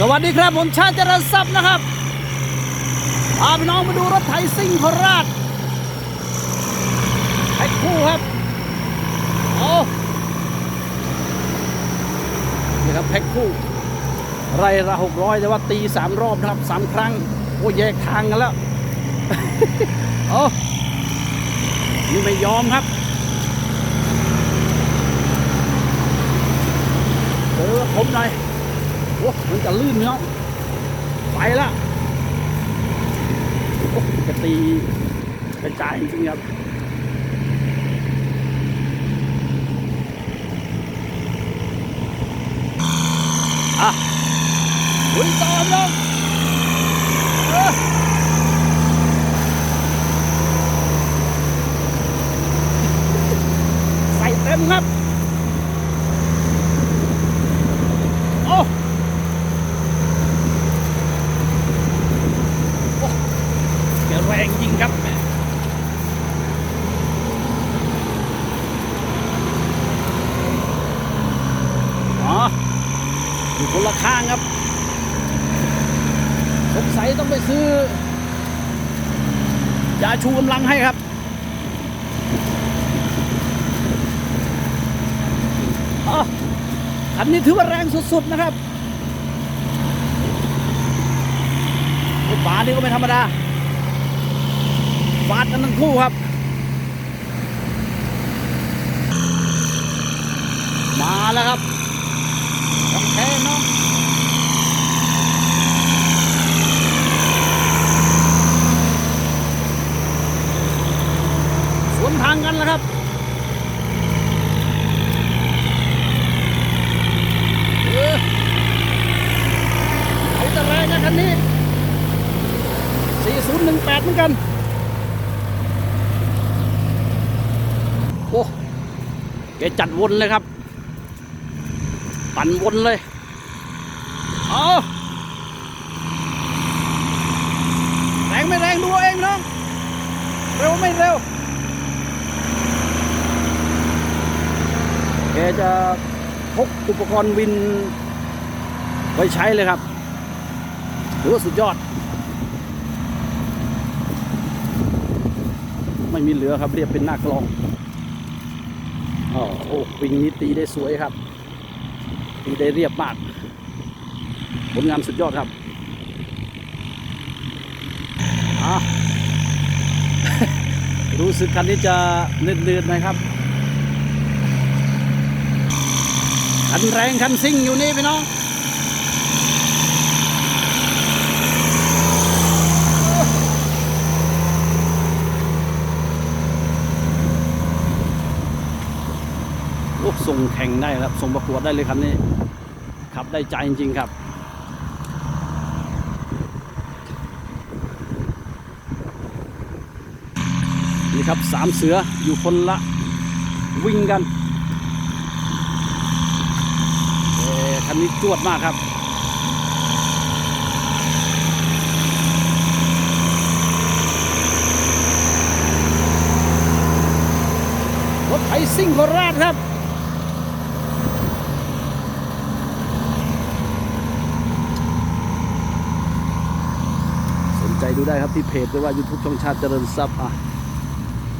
สวัสดีครับผมชาติเจริญทรัพย์นะครับพาพี่น้องมาดูรถไถซิ่งโคราชแพ็คคู่ครับโอ้นี่ครับแพ็คคู่ ไรละหกร้อยแต่ว่าตีสามรอบนะครับสามครั้ง โอ้แยกทางกันแล้วโอ้นี่ไม่ยอมครับเจอผมหน่อย อ้มันจะลื่นเนาะไปละโอ้จะตีกระจายจริงครับอะลุยต่อพี่น้องเออใส่เต็มครับ โอ้ แกแรงจริงครับ อ๋อ อยู่คนละข้างครับ สงสัยต้องไปซื้อยาชูกำลังให้ครับอ๋อคันนี้ถือว่าแรงสุดๆนะครับรถฝานี่ก็ไม่ธรรมดาฟาดกันทั้งคู่ครับ มาแล้วครับ เนาะสวนทางกันแล้วครับเออเขาจนะคันนี้ 4018 เหมือนกัน โอ้แกจัดวนเลยครับ ปั่นวนเลย เอาแรงไม่แรงดูเอาเองน้อง เร็วไม่เร็วแกจะพกอุปกรณ์วินไว้ใช้เลยครับถือว่าสุดยอด ไม่มีเหลือครับเรียบเป็นหน้ากลองอ๋อโอ้วิงนี้ตีได้สวยครับ ตีได้เรียบมาก ผลงานสุดยอดครับอะรู้สึกคันนี้จะเนื่นๆหน่อยครับคันแรงคันซิ่งอยู่นี่พี่น้องส่งแข่งได้ครับส่งประกวดได้เลยคันนี้ขับได้ใจจริงๆครับ นี่ครับสามเสืออยู่คนละวิ่งกันเอ่อคันนี้จวดมากครับรถไถซิ่งโคราชครับสนใจดูได้ครับที่เพจหรือว่า YouTube ช่องชาติเจริญทรัพย์อะ